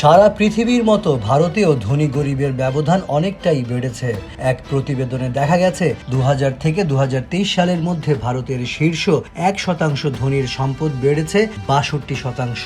সারা পৃথিবীর মতো ভারতেও ধনী গরিবের ব্যবধান অনেকটাই বেড়েছে। এক প্রতিবেদনে দেখা গেছে দু হাজার থেকে দু হাজার তেইশ সালের মধ্যে ভারতের শীর্ষ এক শতাংশ ধনীর সম্পদ বেড়েছে বাষট্টি শতাংশ।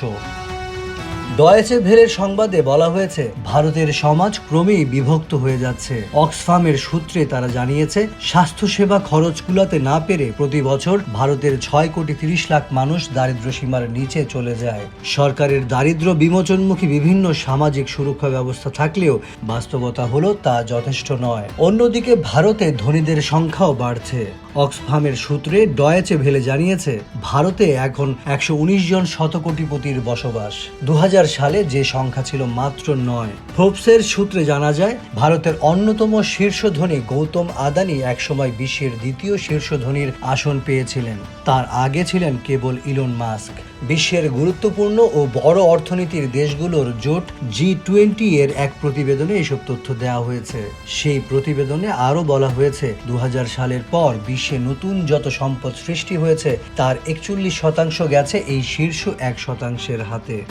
ডয়েচে ভেলের সংবাদে বলা হয়েছে, ভারতের সমাজ ক্রমেই বিভক্ত হয়ে যাচ্ছে। অক্সফামের সূত্রে তারা জানিয়েছে, স্বাস্থ্যসেবা খরচ কুলাতে না পেরে প্রতি বছর ভারতের ছয় কোটি তিরিশ লাখ মানুষ দারিদ্র সীমার নিচে চলে যায়। সরকারের দারিদ্র বিমোচনমুখী বিভিন্ন সামাজিক সুরক্ষা ব্যবস্থা থাকলেও বাস্তবতা হলো তা যথেষ্ট নয়। অন্যদিকে ভারতে ধনীদের সংখ্যাও বাড়ছে। অক্সফামের সূত্রে ডয়েচে ভেলে জানিয়েছে, ভারতে এখন একশো উনিশ জন শতকোটিপতির বসবাস। দু হাজার সালে যে সংখ্যা ছিল মাত্র নয়। ফোর্বসের সূত্রে জানা যায়, ভারতের অন্যতম শীর্ষ ধনী গৌতম আদানি একসময় বিশ্বের দ্বিতীয় শীর্ষ ধনীর আসন পেয়েছিলেন। তার আগে ছিলেন কেবল ইলন মাস্ক। বিশ্বের গুরুত্বপূর্ণ ও বড় অর্থনীতির দেশগুলোর জোট জি টোয়েন্টি এর এক প্রতিবেদনে এসব তথ্য দেওয়া হয়েছে। সেই প্রতিবেদনে আরও বলা হয়েছে দু হাজার সালের পর বিশ্বে নতুন যত সম্পদ সৃষ্টি হয়েছে, তার একচল্লিশ শতাংশ গেছে এই শীর্ষ এক শতাংশের হাতে।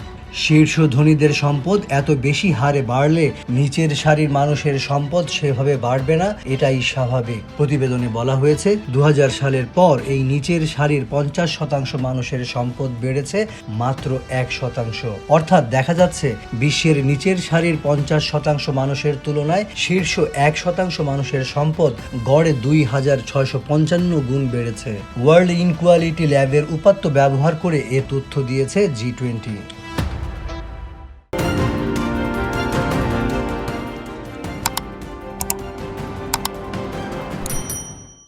শীর্ষ ধনীদের সম্পদ এত বেশি হারে বাড়লে নিচের সারির মানুষের সম্পদ সেভাবে বাড়বে না, এটাই স্বাভাবিক। প্রতিবেদনে বলা হয়েছে দু হাজার সালের পর এই নিচের সারির পঞ্চাশ শতাংশ মানুষের সম্পদ বেড়েছে মাত্র এক শতাংশ। অর্থাৎ দেখা যাচ্ছে, বিশ্বের নিচের সারির পঞ্চাশ শতাংশ মানুষের তুলনায় শীর্ষ এক শতাংশ মানুষের সম্পদ গড়ে দুই হাজার ছয়শো পঞ্চান্ন গুণ বেড়েছে। ওয়ার্ল্ড ইনকোয়ালিটি ল্যাবের উপাত্ত ব্যবহার করে এ তথ্য দিয়েছে জি টোয়েন্টি।